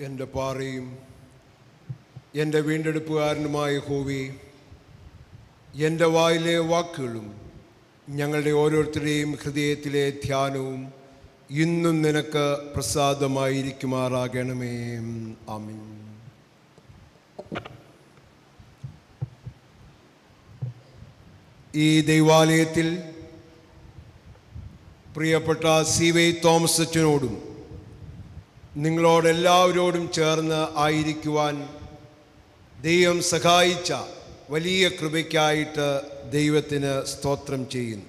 എന്റെ പാറയും എന്റെ വീണ്ടെടുപ്പുകാരനുമായ ഹോവി എന്റെ വായിലെ വാക്കുകളും ഞങ്ങളുടെ ഓരോരുത്തരുടെയും ഹൃദയത്തിലെ ധ്യാനവും ഇന്നും നിനക്ക് പ്രസാദമായിരിക്കുമാറാകണമേ. ആമീൻ. ഈ ദൈവാലയത്തിൽ പ്രിയപ്പെട്ട സി വൈ തോമസ് അച്ഛനോടും നിങ്ങളോടെല്ലാവരോടും ചേർന്ന് ആയിരിക്കുവാൻ ദൈവം സഹായിച്ച വലിയ കൃപയ്ക്കായിട്ട് ദൈവത്തിന് സ്തോത്രം ചെയ്യുന്നു.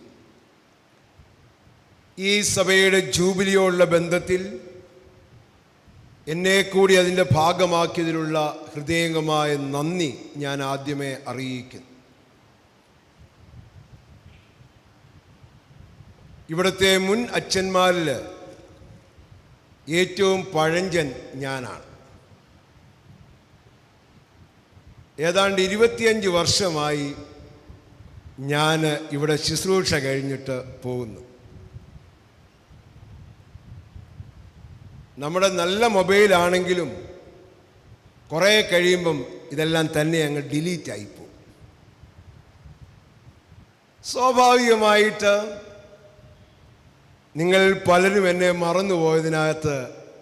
ഈ സഭയുടെ ജൂബിലിയോടുള്ള ബന്ധത്തിൽ എന്നെ കൂടി അതിന്റെ ഭാഗമാക്കിയതിലുള്ള ഹൃദയംഗമായ നന്ദി ഞാൻ ആദ്യമേ അറിയിക്കുന്നു. ഇവിടുത്തെ മുൻ അച്ഛന്മാരിൽ ഏറ്റവും പഴഞ്ചൻ ഞാനാണ്. ഏതാണ്ട് ഇരുപത്തിയഞ്ച് വർഷമായി ഞാൻ ഇവിടെ ശുശ്രൂഷ കഴിഞ്ഞിട്ട് പോകുന്നു. നമ്മുടെ നല്ല മൊബൈലാണെങ്കിലും കുറേ കഴിയുമ്പം ഇതെല്ലാം തന്നെ അങ്ങ് ഡിലീറ്റ് ആയിപ്പോവും സ്വാഭാവികമായിട്ട് നിങ്ങൾ പലരും എന്നെ മറന്നുപോയതിനകത്ത്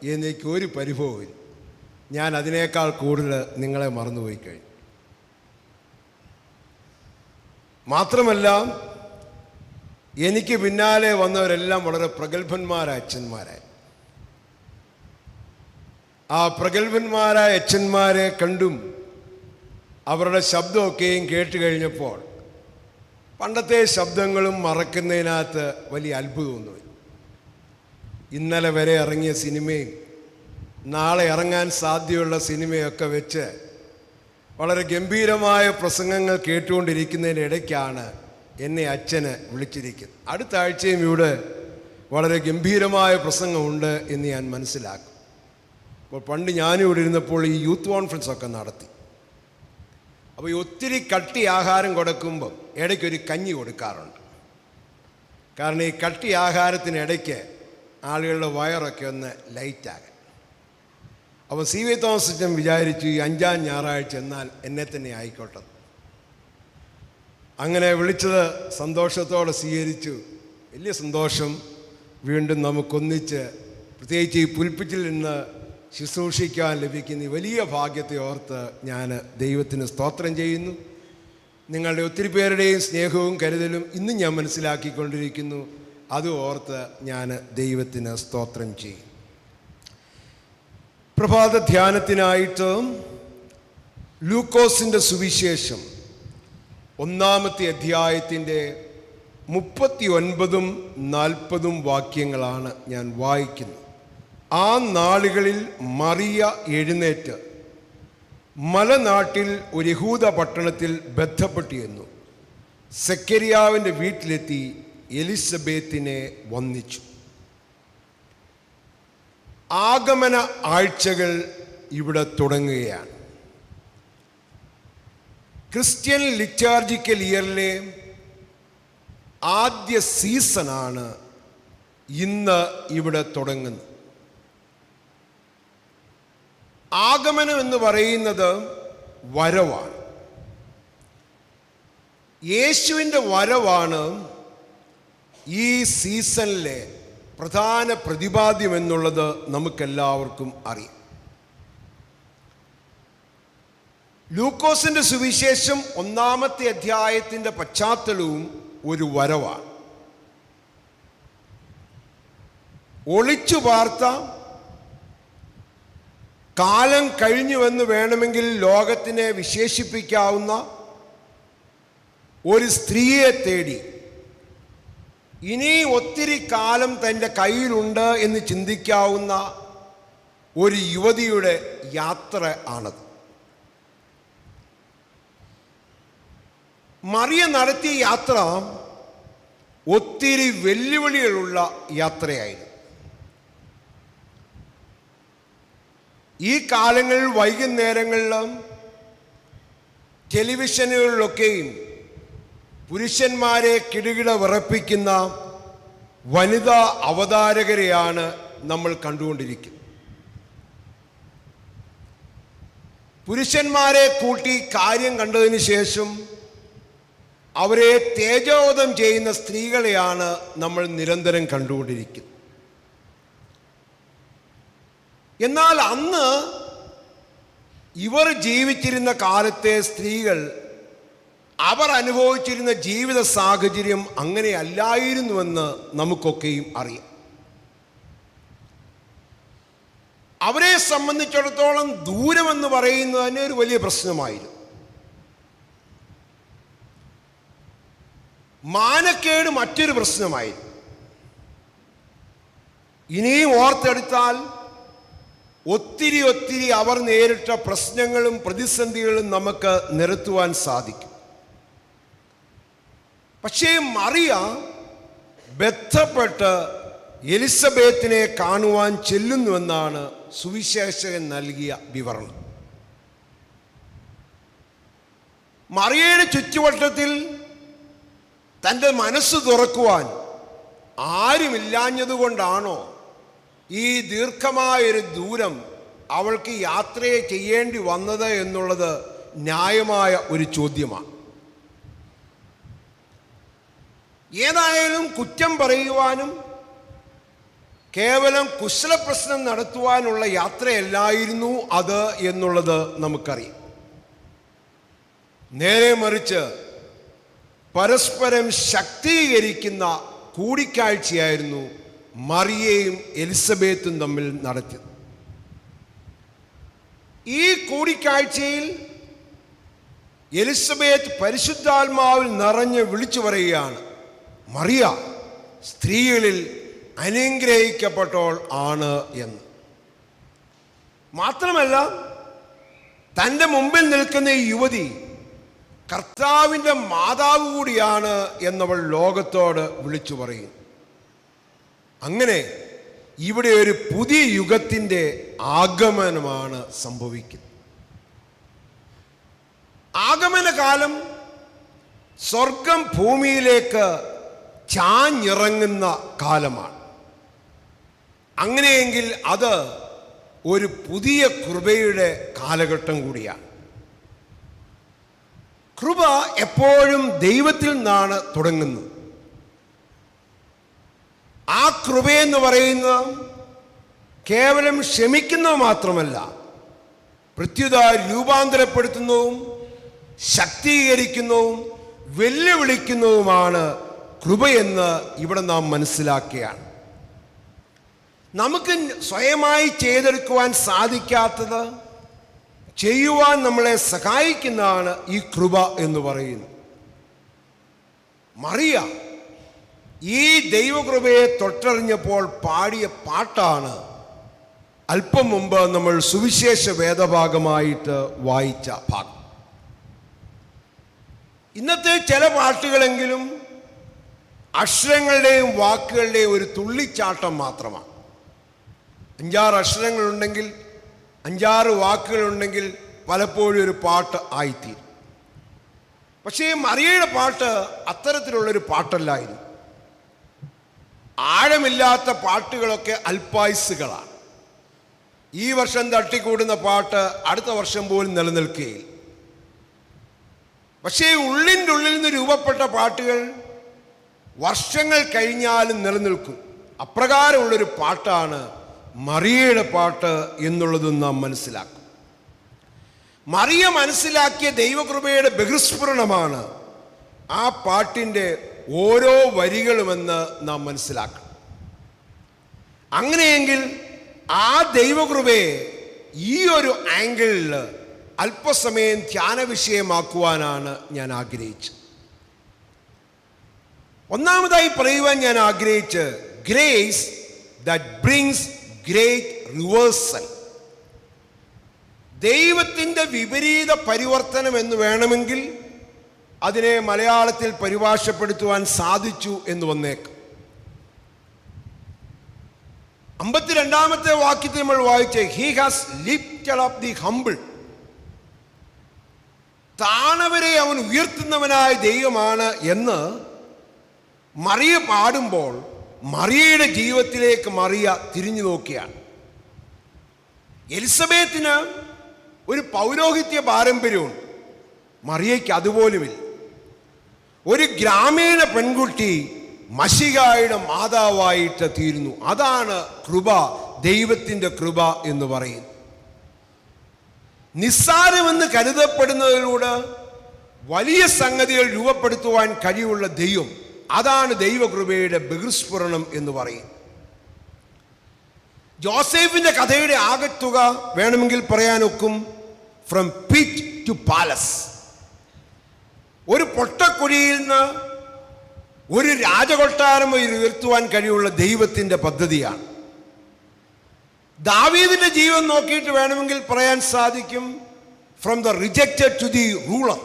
എനിക്ക് ഒരു പരിഭവമില്ല ഞാൻ അതിനേക്കാൾ കൂടുതൽ നിങ്ങളെ മറന്നുപോയി കഴിഞ്ഞു. മാത്രമല്ല എനിക്ക് പിന്നാലെ വന്നവരെല്ലാം വളരെ പ്രഗത്ഭന്മാരായ അച്ഛന്മാരായി. ആ പ്രഗത്ഭന്മാരായ അച്ഛന്മാരെ കണ്ടും അവരുടെ ശബ്ദമൊക്കെയും കേട്ട് കഴിഞ്ഞപ്പോൾ പണ്ടത്തെ ശബ്ദങ്ങളും മറക്കുന്നതിനകത്ത് വലിയ അത്ഭുതമൊന്നുമില്ല ഇന്നലെ വരെ ഇറങ്ങിയ സിനിമയും നാളെ ഇറങ്ങാൻ സാധ്യതയുള്ള സിനിമയൊക്കെ വെച്ച് വളരെ ഗംഭീരമായ പ്രസംഗങ്ങൾ കേട്ടുകൊണ്ടിരിക്കുന്നതിന്റെ ഇടയ്ക്കാണ് എന്നെ അച്ഛന് വിളിച്ചിരിക്കുന്നത്. അടുത്ത ആഴ്ചയും ഇവിടെ വളരെ ഗംഭീരമായ പ്രസംഗമുണ്ട് എന്ന് ഞാൻ മനസ്സിലാക്കും. അപ്പോൾ പണ്ട് ഞാനും ഇവിടെ ഇരുന്നപ്പോൾ ഈ യൂത്ത് കോൺഫറൻസ് ഒക്കെ നടത്തി. അപ്പോൾ ഈ ഒത്തിരി കട്ടി ആഹാരം കൊടുക്കുമ്പം ഇടയ്ക്കൊരു കഞ്ഞി കൊടുക്കാറുണ്ട്. കാരണം ഈ കട്ടി ആഹാരത്തിനിടയ്ക്ക് ആളുകളുടെ വയറൊക്കെ ഒന്ന് ലൈറ്റാകാൻ അപ്പോൾ സി വി തോമസ് അച്ഛൻ വിചാരിച്ചു ഈ അഞ്ചാം ഞായറാഴ്ച എന്നാൽ എന്നെ തന്നെ ആയിക്കോട്ടെ. അങ്ങനെ വിളിച്ചത് സന്തോഷത്തോടെ സ്വീകരിച്ചു. വലിയ സന്തോഷം. വീണ്ടും നമുക്കൊന്നിച്ച് പ്രത്യേകിച്ച് ഈ പുൽപ്പിച്ചിൽ നിന്ന് ശുശ്രൂഷിക്കാൻ ലഭിക്കുന്ന വലിയ ഭാഗ്യത്തെ ഓർത്ത് ഞാൻ ദൈവത്തിന് സ്തോത്രം ചെയ്യുന്നു. നിങ്ങളുടെ ഒത്തിരി പേരുടെയും സ്നേഹവും കരുതലും ഇന്നും ഞാൻ മനസ്സിലാക്കിക്കൊണ്ടിരിക്കുന്നു. അത് ഓർത്ത് ഞാൻ ദൈവത്തിന് സ്തോത്രം ചെയ്യും. പ്രഭാത ധ്യാനത്തിനായിട്ട് ലൂക്കോസിന്റെ സുവിശേഷം ഒന്നാമത്തെ അധ്യായത്തിന്റെ മുപ്പത്തി ഒൻപതും നാൽപ്പതും വാക്യങ്ങളാണ് ഞാൻ വായിക്കുന്നത്. ആ നാളുകളിൽ മറിയ എഴുന്നേറ്റ് മലനാട്ടിൽ ഒരു യഹൂദ പട്ടണത്തിൽ ബന്ധപ്പെട്ടിരുന്നു സെക്കരിയാവിന്റെ വീട്ടിലെത്തി എലിസബത്തിനെ വന്നിച്ചു ആഗമന ആഴ്ചകൾ ഇവിടെ തുടങ്ങുകയാണ്. ക്രിസ്ത്യൻ ലിറ്റാർജിക്കൽ ഇയറിലെ ആദ്യ സീസണാണ് ഇന്ന് ഇവിടെ തുടങ്ങുന്നത്. ആഗമനം എന്ന് പറയുന്നത് വരവാണ്. യേശുവിന്റെ വരവാണ് ഈ സീസണിലെ പ്രധാന പ്രതിപാദ്യം എന്നുള്ളത് നമുക്കെല്ലാവർക്കും അറിയാം. ലൂക്കോസിന്റെ സുവിശേഷം ഒന്നാമത്തെ അധ്യായത്തിന്റെ പശ്ചാത്തലവും ഒരു വരവാണ്. ഒളിച്ചു പാർത്ത കാലം കഴിഞ്ഞുവെന്ന് വേണമെങ്കിൽ ലോകത്തിനെ വിശേഷിപ്പിക്കാവുന്ന ഒരു സ്ത്രീയെ തേടി ഇനി ഒത്തിരി കാലം തന്റെ കയ്യിലുണ്ട് എന്ന് ചിന്തിക്കാവുന്ന ഒരു യുവതിയുടെ യാത്ര ആണത്. മറിയ നടത്തിയ യാത്ര ഒത്തിരി വെല്ലുവിളികളുള്ള യാത്രയായിരുന്നു. ഈ കാലങ്ങളിൽ വൈകുന്നേരങ്ങളിലും ടെലിവിഷനുകളിലൊക്കെയും പുരുഷന്മാരെ കിടുകിട വിറപ്പിക്കുന്ന വനിതാ അവതാരകരെയാണ് നമ്മൾ കണ്ടുകൊണ്ടിരിക്കുന്നത്. പുരുഷന്മാരെ കൂട്ടി കാര്യം കണ്ടതിന് ശേഷം അവരെ തേജോവധം ചെയ്യുന്ന സ്ത്രീകളെയാണ് നമ്മൾ നിരന്തരം കണ്ടുകൊണ്ടിരിക്കുന്നത്. എന്നാൽ അന്ന് ഇവർ ജീവിച്ചിരുന്ന കാലത്തെ സ്ത്രീകൾ അവർ അനുഭവിച്ചിരുന്ന ജീവിത സാഹചര്യം അങ്ങനെ അല്ലായിരുന്നുവെന്ന് നമുക്കൊക്കെയും അറിയാം. അവരെ സംബന്ധിച്ചിടത്തോളം ദൂരമെന്ന് പറയുന്നത് തന്നെ ഒരു വലിയ പ്രശ്നമായിരുന്നു. മാനക്കേട് മറ്റൊരു പ്രശ്നമായിരുന്നു. ഇനിയും ഓർത്തെടുത്താൽ ഒത്തിരി ഒത്തിരി അവർ നേരിട്ട പ്രശ്നങ്ങളും പ്രതിസന്ധികളും നമുക്ക് നിരത്തുവാൻ സാധിക്കും. പക്ഷേ മറിയ ബന്ധപ്പെട്ട് എലിസബത്തിനെ കാണുവാൻ ചെല്ലുന്നുവെന്നാണ് സുവിശേഷകൻ നൽകിയ വിവരണം. മറിയയുടെ ചുറ്റുവട്ടത്തിൽ തന്റെ മനസ്സ് തുറക്കുവാൻ ആരുമില്ലാഞ്ഞതുകൊണ്ടാണോ ഈ ദീർഘമായൊരു ദൂരം അവൾക്ക് യാത്രയെ ചെയ്യേണ്ടി വന്നത് എന്നുള്ളത് ന്യായമായ ഒരു ചോദ്യമാണ്. ഏതായാലും കുറ്റം പറയുവാനും കേവലം കുശലപ്രശ്നം നടത്തുവാനുള്ള യാത്രയല്ലായിരുന്നു അത് എന്നുള്ളത് നമുക്കറിയാം. നേരെ മറിച്ച് പരസ്പരം ശക്തീകരിക്കുന്ന കൂടിക്കാഴ്ചയായിരുന്നു മറിയയും എലിസബത്തും തമ്മിൽ നടത്തിയത്. ഈ കൂടിക്കാഴ്ചയിൽ എലിസബത്ത് പരിശുദ്ധാത്മാവിൽ നിറഞ്ഞ് വിളിച്ചു പറയുകയാണ്. മറിയ സ്ത്രീകളിൽ അനുഗ്രഹിക്കപ്പെട്ടോൾ ആണ് എന്ന്. മാത്രമല്ല തന്റെ മുമ്പിൽ നിൽക്കുന്ന ഈ യുവതി കർത്താവിന്റെ മാതാവ് കൂടിയാണ് എന്നവൾ ലോകത്തോട് വിളിച്ചു പറയും. അങ്ങനെ ഇവിടെ ഒരു പുതിയ യുഗത്തിന്റെ ആഗമനമാണ് സംഭവിക്കുന്നത്. ആഗമനകാലം സ്വർഗം ഭൂമിയിലേക്ക് ചാഞ്ഞിറങ്ങുന്ന കാലമാണ്. അങ്ങനെയെങ്കിൽ അത് ഒരു പുതിയ കൃപയുടെ കാലഘട്ടം കൂടിയാണ്. കൃപ എപ്പോഴും ദൈവത്തിൽ നിന്നാണ് തുടങ്ങുന്നത്. ആ കൃപയെന്ന് പറയുന്നത് കേവലം ക്ഷമിക്കുന്നത് മാത്രമല്ല പ്രത്യുത രൂപാന്തരപ്പെടുത്തുന്നതും ശക്തീകരിക്കുന്നതും വെല്ലുവിളിക്കുന്നതുമാണ് കൃപയെന്ന് ഇവിടെ നാം മനസ്സിലാക്കുകയാണ്. നമുക്ക് സ്വയമായി ചെയ്തെടുക്കുവാൻ സാധിക്കാത്തത് ചെയ്യുവാൻ നമ്മളെ സഹായിക്കുന്നതാണ് ഈ കൃപ എന്ന് പറയുന്നത് മറിയ ഈ ദൈവകൃപയെ തൊട്ടറിഞ്ഞപ്പോൾ പാടിയ പാട്ടാണ് അല്പം മുമ്പ് നമ്മൾ സുവിശേഷ വേദഭാഗമായിട്ട് വായിച്ച ഭാഗം. ഇന്നത്തെ ചില പാട്ടുകളെങ്കിലും അക്ഷരങ്ങളുടെയും വാക്കുകളുടെയും ഒരു തുള്ളിച്ചാട്ടം മാത്രമാണ്. അഞ്ചാറ് അക്ഷരങ്ങളുണ്ടെങ്കിൽ അഞ്ചാറ് വാക്കുകളുണ്ടെങ്കിൽ പലപ്പോഴും ഒരു പാട്ട് ആയിത്തീരും. പക്ഷേ മറിയയുടെ പാട്ട് അത്തരത്തിലുള്ളൊരു പാട്ടല്ലായിരുന്നു. ആഴമില്ലാത്ത പാട്ടുകളൊക്കെ അൽപ്പായുസുകളാണ് ഈ വർഷം തട്ടിക്കൂടുന്ന പാട്ട് അടുത്ത വർഷം പോലും നിലനിൽക്കുകയില്ല. പക്ഷേ ഉള്ളിന്റെ ഉള്ളിൽ നിന്ന് രൂപപ്പെട്ട പാട്ടുകൾ വർഷങ്ങൾ കഴിഞ്ഞാലും നിലനിൽക്കും. അപ്രകാരമുള്ളൊരു പാട്ടാണ് മറിയയുടെ പാട്ട് എന്നുള്ളത് നാം മനസ്സിലാക്കും. മറിയ മനസ്സിലാക്കിയ ദൈവകൃപയുടെ ബഹിസ്ഫുരണമാണ് ആ പാട്ടിന്റെ ഓരോ വരികളുമെന്ന് നാം മനസ്സിലാക്കണം. അങ്ങനെയെങ്കിൽ ആ ദൈവകൃപയെ ഈ ഒരു ആംഗിളിൽ അല്പസമയം ധ്യാന വിഷയമാക്കുവാനാണ് ഞാൻ ആഗ്രഹിച്ചത്. ഒന്നാമതായി പറയുവാൻ ഞാൻ ആഗ്രഹിച്ച് grace that brings great reversal ദൈവത്തിന്റെ വിപരീത പരിവർത്തനം എന്ന് വേണമെങ്കിൽ അതിനെ മലയാളത്തിൽ പരിഭാഷപ്പെടുത്തുവാൻ സാധിച്ചു എന്ന് വന്നേക്കും. അമ്പത്തിരണ്ടാമത്തെ വാക്യത്തിൽ നമ്മൾ വായിച്ച് he has lifted off the humble താണവരെ അവൻ ഉയർത്തുന്നവനായ ദൈവമാണ് എന്ന് മറിയ പാടുമ്പോൾ മറിയയുടെ ജീവിതത്തിലേക്ക് മറിയ തിരിഞ്ഞു നോക്കിയാണ്. എലിസബത്തിന് ഒരു പൗരോഹിത്യ പാരമ്പര്യമുണ്ട്. മറിയയ്ക്ക് അതുപോലുമില്ല. ഒരു ഗ്രാമീണ പെൺകുട്ടി മഷികായുടെ മാതാവായിട്ട് തീരുന്നു. അതാണ് കൃപ ദൈവത്തിന്റെ കൃപ എന്ന് പറയുന്നു നിസ്സാരമെന്ന് കരുതപ്പെടുന്നതിലൂടെ വലിയ സംഗതികൾ രൂപപ്പെടുത്തുവാൻ കഴിവുള്ള ദൈവം അതാണ് ദൈവകൃപയുടെ ബഹിർസ്ഫുരണം എന്ന് പറയും. ജോസഫിന്റെ കഥയുടെ ആകത്തുക വേണമെങ്കിൽ പറയാനൊക്കും. ഫ്രം പിറ്റ് ടു പാലസ് ഒരു പൊട്ടക്കുഴിയിൽ നിന്ന് ഒരു രാജകൊട്ടാരം ഉയർത്തുവാൻ കഴിവുള്ള ദൈവത്തിന്റെ പദ്ധതിയാണ്. ദാവീദിന്റെ ജീവൻ നോക്കിയിട്ട് വേണമെങ്കിൽ പറയാൻ സാധിക്കും. From the rejected to the ruler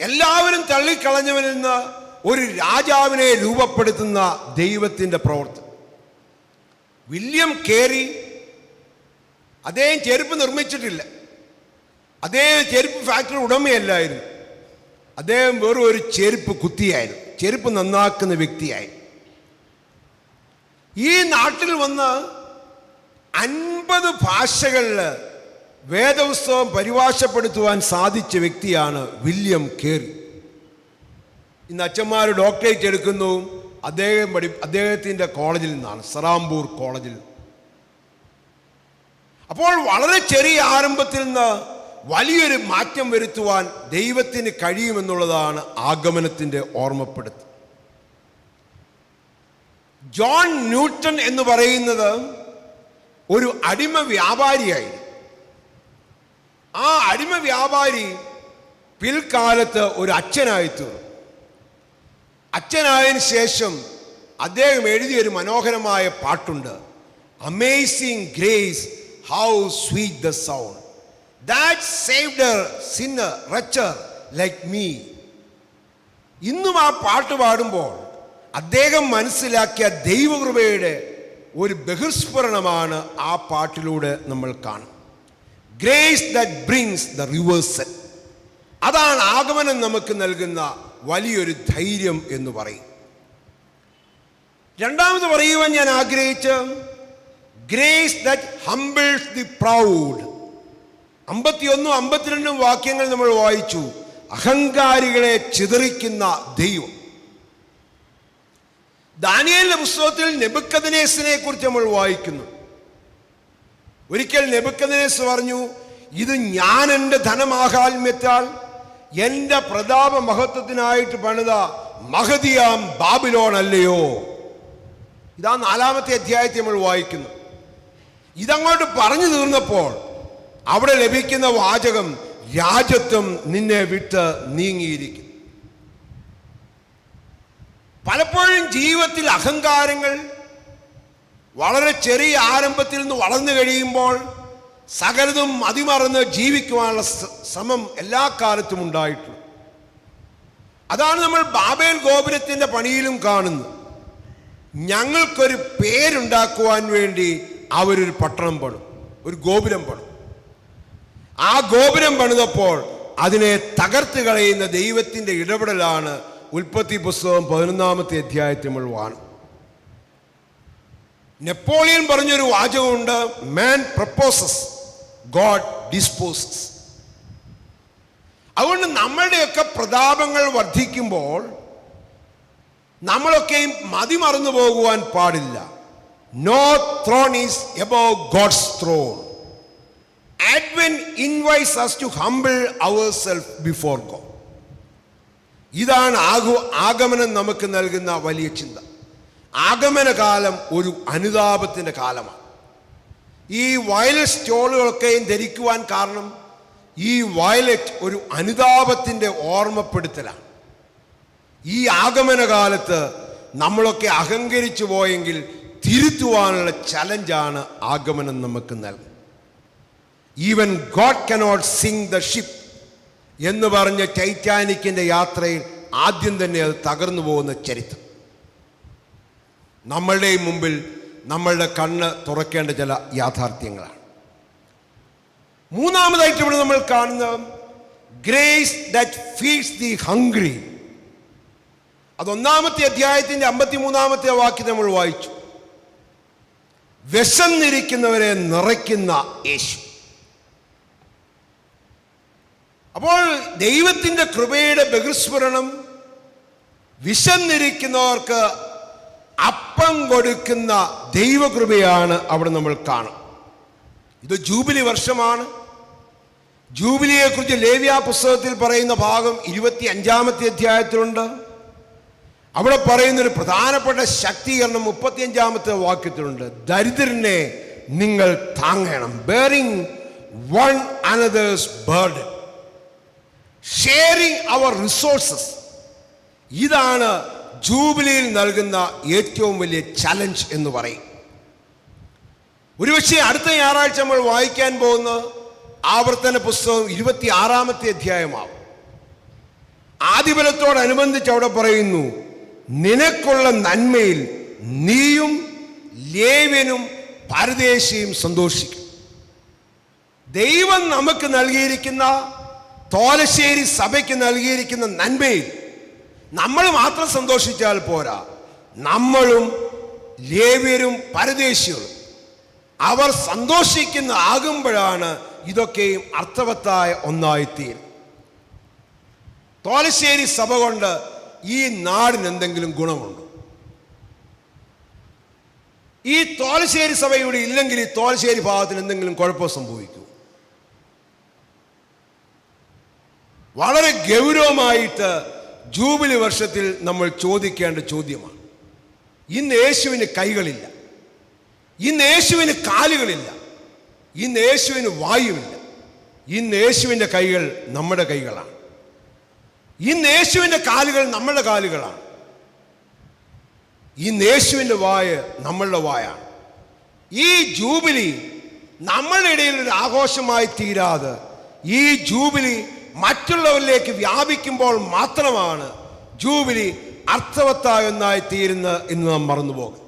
എല്ലാവരും തള്ളിക്കളഞ്ഞവനിൽ നിന്ന് ഒരു രാജാവിനെ രൂപപ്പെടുത്തുന്ന ദൈവത്തിന്റെ പ്രവർത്തനം. വില്യം കേറി അദ്ദേഹം ചെരുപ്പ് നിർമ്മിച്ചിട്ടില്ല. അദ്ദേഹം ചെരുപ്പ് ഫാക്ടറി ഉടമയല്ലായിരുന്നു. അദ്ദേഹം വെറും ഒരു ചെരുപ്പ് കുത്തിയായിരുന്നു. ചെരുപ്പ് നന്നാക്കുന്ന വ്യക്തിയായിരുന്നു. ഈ നാട്ടിൽ വന്ന് അൻപത് ഭാഷകളിൽ വേദപുസ്തകം പരിഭാഷപ്പെടുത്തുവാൻ സാധിച്ച വ്യക്തിയാണ് വില്യം കേറി. ഇന്ന് അച്ഛന്മാർ ഡോക്ടറേറ്റ് എടുക്കുന്നു. അദ്ദേഹം പഠി അദ്ദേഹത്തിന്റെ കോളേജിൽ നിന്നാണ് സറാംപൂർ കോളേജിൽ അപ്പോൾ വളരെ ചെറിയ ആരംഭത്തിൽ നിന്ന് വലിയൊരു മാറ്റം വരുത്തുവാൻ ദൈവത്തിന് കഴിയുമെന്നുള്ളതാണ് ആഗമനത്തിന്റെ ഓർമ്മപ്പെടുത്തൽ. ജോൺ ന്യൂട്ടൺ എന്ന് പറയുന്നത് ഒരു അടിമ വ്യാപാരിയായി ആ അടിമ വ്യാപാരി പിൽക്കാലത്ത് ഒരു അച്ഛനായി തീർന്നു. അച്ഛനായതിനു ശേഷം അദ്ദേഹം എഴുതിയ ഒരു മനോഹരമായ പാട്ടുണ്ട്. Amazing grace how sweet the sound that saved sinner wretch like me ഇന്നും ആ പാട്ട് പാടുമ്പോൾ അദ്ദേഹം മനസ്സിലാക്കിയ ദൈവകൃപയുടെ ഒരു ബഹിർസ്ഫുരണമാണ് ആ പാട്ടിലൂടെ നമ്മൾ കാണും. ഗ്രേസ് ദറ്റ് ദ റിവേഴ്സൽ അതാണ് ആഗമനം നമുക്ക് നൽകുന്ന വലിയൊരു ധൈര്യം എന്ന് പറയും. രണ്ടാമത് പറയുവാൻ ഞാൻ ആഗ്രഹിച്ച grace that humbles the proud അമ്പത്തിയൊന്നും അമ്പത്തിരണ്ടും വാക്യങ്ങൾ നമ്മൾ വായിച്ചു. അഹങ്കാരികളെ ചിതറിക്കുന്ന ദൈവം. ദാനിയലിന്റെ പുസ്തകത്തിൽ നെബുക്കദനേസിനെ കുറിച്ച് നമ്മൾ വായിക്കുന്നു. ഒരിക്കൽ നെബുക്കദനേസ് പറഞ്ഞു ഇത് ഞാൻ എന്റെ ധനമാഹാത്മ്യത്താൽ എന്റെ പ്രതാപ മഹത്വത്തിനായിട്ട് പണിത മഹതിയാം ബാബിലോൺ അല്ലയോ ഇതാ നാലാമത്തെ അധ്യായത്തെ നമ്മൾ വായിക്കുന്നു. ഇതങ്ങോട്ട് പറഞ്ഞു തീർന്നപ്പോൾ അവിടെ ലഭിക്കുന്ന വാചകം രാജ്യത്വം നിന്നെ വിട്ട് നീങ്ങിയിരിക്കും പലപ്പോഴും ജീവിതത്തിൽ അഹങ്കാരങ്ങൾ വളരെ ചെറിയ ആരംഭത്തിൽ നിന്ന് വളർന്നു കഴിയുമ്പോൾ സകലതും അതിമറന്ന് ജീവിക്കുവാനുള്ള ശ്രമം എല്ലാ കാലത്തും ഉണ്ടായിട്ടുണ്ട്. അതാണ് നമ്മൾ ബാബേൽ ഗോപുരത്തിന്റെ പണിയിലും കാണുന്നത്. ഞങ്ങൾക്കൊരു പേരുണ്ടാക്കുവാൻ വേണ്ടി അവരൊരു പട്ടണം പണും ഒരു ഗോപുരം പണും ആ ഗോപുരം പണിതപ്പോൾ അതിനെ തകർത്ത് കളയുന്ന ദൈവത്തിന്റെ ഇടപെടലാണ് ഉൽപ്പത്തി പുസ്തകം പതിനൊന്നാമത്തെ അധ്യായത്തിൽ നമ്മൾ കാണും നെപ്പോളിയൻ പറഞ്ഞൊരു വാചകമുണ്ട് മാൻ പ്രപ്പോസസ് ഗോഡ് ഡിസ്പോസസ് അതുകൊണ്ട് നമ്മളുടെയൊക്കെ പ്രതാപങ്ങൾ വർദ്ധിക്കുമ്പോൾ നമ്മളൊക്കെയും മതിമറന്നു പോകുവാൻ പാടില്ല. No throne is above God's throne Advent invites us to humble our self before God. ഇതാണ് ആഗു ആഗമനം നമുക്ക് നൽകുന്ന വലിയ ചിന്ത. ആഗമന കാലം ഒരു അനുതാപത്തിന്റെ കാലമാണ്. ഈ വയലറ്റ് സ്റ്റോളുകളൊക്കെയും ധരിക്കുവാൻ കാരണം ഈ വയലറ്റ് ഒരു അനുതാപത്തിന്റെ ഓർമ്മപ്പെടുത്തലാണ്. ഈ ആഗമനകാലത്ത് നമ്മളൊക്കെ അഹങ്കരിച്ചു പോയെങ്കിൽ തിരുത്തുവാനുള്ള ചലഞ്ചാണ് ആഗമനം നമുക്ക് നൽകുന്നത്. Even God cannot sink the ship എന്ന് പറഞ്ഞ ടൈറ്റാനിക്കിന്റെ യാത്രയിൽ ആദ്യം തന്നെ അത് തകർന്നു പോകുന്ന ചരിത്രം. നമ്മളുടെയും മുമ്പിൽ നമ്മളുടെ കണ്ണ് തുറക്കേണ്ട ചില യാഥാർത്ഥ്യങ്ങളാണ്. മൂന്നാമതായിട്ട് ഇവിടെ നമ്മൾ കാണുന്ന grace that feeds the hungry. അതൊന്നാമത്തെ അധ്യായത്തിന്റെ അമ്പത്തി മൂന്നാമത്തെ വാക്യം നമ്മൾ വായിച്ചു. വിശന്നിരിക്കുന്നവരെ നിറയ്ക്കുന്ന യേശു. അപ്പോൾ ദൈവത്തിന്റെ കൃപയുടെ ബഹുസ്മരണം വിശന്നിരിക്കുന്നവർക്ക് അപ്പം കൊടുക്കുന്ന ദൈവകൃപയാണ് അവിടെ നമ്മൾ കാണും. ഇത് ജൂബിലി വർഷമാണ്. ജൂബിലിയെക്കുറിച്ച് ലേവ്യ പുസ്തകത്തിൽ പറയുന്ന ഭാഗം ഇരുപത്തി അഞ്ചാമത്തെ അധ്യായത്തിലുണ്ട്. അവിടെ പറയുന്നൊരു പ്രധാനപ്പെട്ട ശക്തീകരണം മുപ്പത്തിയഞ്ചാമത്തെ വാക്യത്തിലുണ്ട്. ദരിദ്രനെ നിങ്ങൾ താങ്ങണം. Bearing one another's burden sharing our resources ഇതാണ് ജൂബിലിയിൽ നൽകുന്ന ഏറ്റവും വലിയ ചലഞ്ച് എന്ന് പറയും. ഒരുപക്ഷെ അടുത്ത ഞായറാഴ്ച നമ്മൾ വായിക്കാൻ പോകുന്ന ആവർത്തന പുസ്തകം ഇരുപത്തി ആറാമത്തെ അധ്യായമാവും. ആദിബലത്തോടനുബന്ധിച്ച് അവിടെ പറയുന്നു നിനക്കുള്ള നന്മയിൽ നീയും ലേവ്യനും പരദേശിയും സന്തോഷിക്കും. ദൈവം നമുക്ക് നൽകിയിരിക്കുന്ന തോലശ്ശേരി സഭയ്ക്ക് നൽകിയിരിക്കുന്ന നന്മയിൽ നമ്മൾ മാത്രം സന്തോഷിച്ചാൽ പോരാ. നമ്മളും ലേവ്യരും പരദേശികളും. അവർ സന്തോഷിക്കുന്ന ആകുമ്പോഴാണ് ഇതൊക്കെയും അർത്ഥവത്തായ ഒന്നായിത്തീരും. തോലശ്ശേരി സഭ കൊണ്ട് ഈ നാടിന് എന്തെങ്കിലും ഗുണമുണ്ട്? ഈ തോലശ്ശേരി സഭ ഇവിടെ ഇല്ലെങ്കിൽ ഈ തോലശ്ശേരി ഭാഗത്തിന് എന്തെങ്കിലും കുഴപ്പം സംഭവിക്കൂ? വളരെ ഗൗരവമായിട്ട് ജൂബിലി വർഷത്തിൽ നമ്മൾ ചോദിക്കേണ്ട ചോദ്യമാണ്. ഇന്ന് യേശുവിന് കൈകളില്ല. ഇന്ന് യേശുവിന് കാലുകളില്ല. ഇന്ന് യേശുവിന് വായുവില്ല. ഇന്ന് യേശുവിന്റെ കൈകൾ നമ്മുടെ കൈകളാണ്. ഇന്ന് യേശുവിന്റെ കാലുകൾ നമ്മുടെ കാലുകളാണ്. ഇന്ന് യേശുവിന്റെ വായ നമ്മളുടെ വായാണ്. ഈ ജൂബിലി നമ്മളുടെ ഇടയിൽ ഒരു ആഘോഷമായി തീരാതെ ഈ ജൂബിലി മറ്റുള്ളവരിലേക്ക് വ്യാപിക്കുമ്പോൾ മാത്രമാണ് ജൂബിലി അർത്ഥവത്തായ ഒന്നായി തീരുന്നത് എന്ന് നാം മറന്നുപോകും.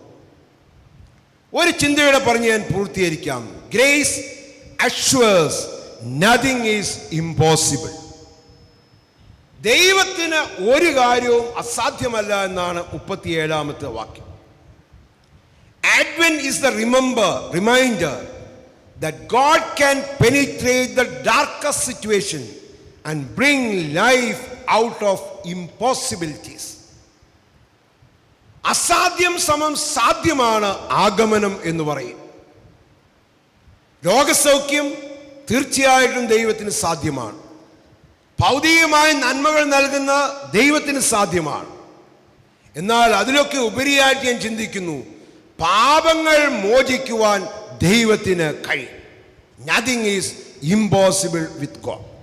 ഒരു ചിന്തയുടെ പറഞ്ഞ് ഞാൻ പൂർത്തീകരിക്കാം. Grace assures nothing is impossible ദൈവത്തിന് ഒരു കാര്യവും അസാധ്യമല്ല എന്നാണ് മുപ്പത്തിയേഴാമത്തെ വാക്യം. Advent is the remember reminder that God can penetrate the darkest situation. And bring life out of impossibilities. അസാധ്യം സമം സാധ്യമാണ് ആഗമനം എന്ന് പറയും. രോഗസൗഖ്യം തീർച്ചയായിട്ടും ദൈവത്തിന് സാധ്യമാണ്. ഭൗതികമായ നന്മകൾ നൽകുന്ന ദൈവത്തിന് സാധ്യമാണ്. എന്നാൽ അതിലൊക്കെ ഉപരിയായിട്ട് ഞാൻ ചിന്തിക്കുന്നു പാപങ്ങൾ മോചിക്കുവാൻ ദൈവത്തിന് കഴിയും. Nothing is impossible with God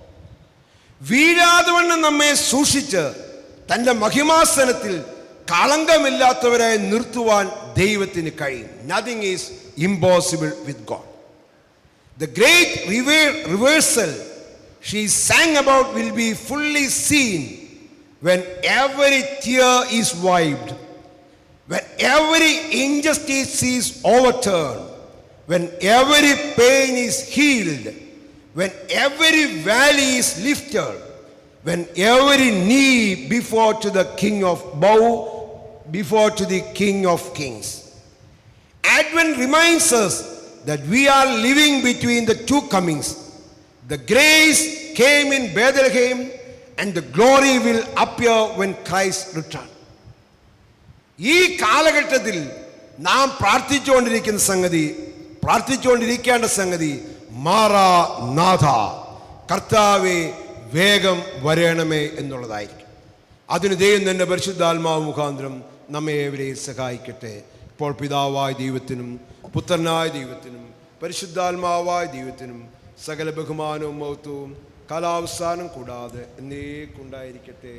വീഴാതെ വണ്ണം നമ്മെ സൂക്ഷിച്ച് തന്റെ മഹിമാസനത്തിൽ കളങ്കമില്ലാത്തവരായി നിർത്തുവാൻ ദൈവത്തിന് കഴിയും nothing is impossible with God The great rever- reversal she sang about will be fully seen when every tear is wiped, when every injustice is overturned, when every pain is healed, when every valley is lifted, when every knee before to the King of bow, before to the King of kings. Advent reminds us that we are living between the two comings. The grace came in Bethlehem, and the glory will appear when Christ returns. ഈ കാലഘട്ടത്തിൽ നാം പ്രാർത്ഥിച്ചുകൊണ്ടിരിക്കുന്ന സംഗതി പ്രാർത്ഥിച്ചുകൊണ്ടിരിക്കേണ്ട സംഗതി മാറാ നാഥ കർത്താവെ വേഗം വരേണമേ എന്നുള്ളതായിരിക്കും. അതിന് ദൈവം തന്നെ പരിശുദ്ധാത്മാവ് മുഖാന്തരം നമ്മെ സഹായിക്കട്ടെ. ഇപ്പോൾ പിതാവായ ദൈവത്തിനും പുത്രനായ ദൈവത്തിനും പരിശുദ്ധാത്മാവായ ദൈവത്തിനും സകല ബഹുമാനവും മഹത്വവും കാലാവസാനം കൂടാതെ എന്നേക്കുണ്ടായിരിക്കട്ടെ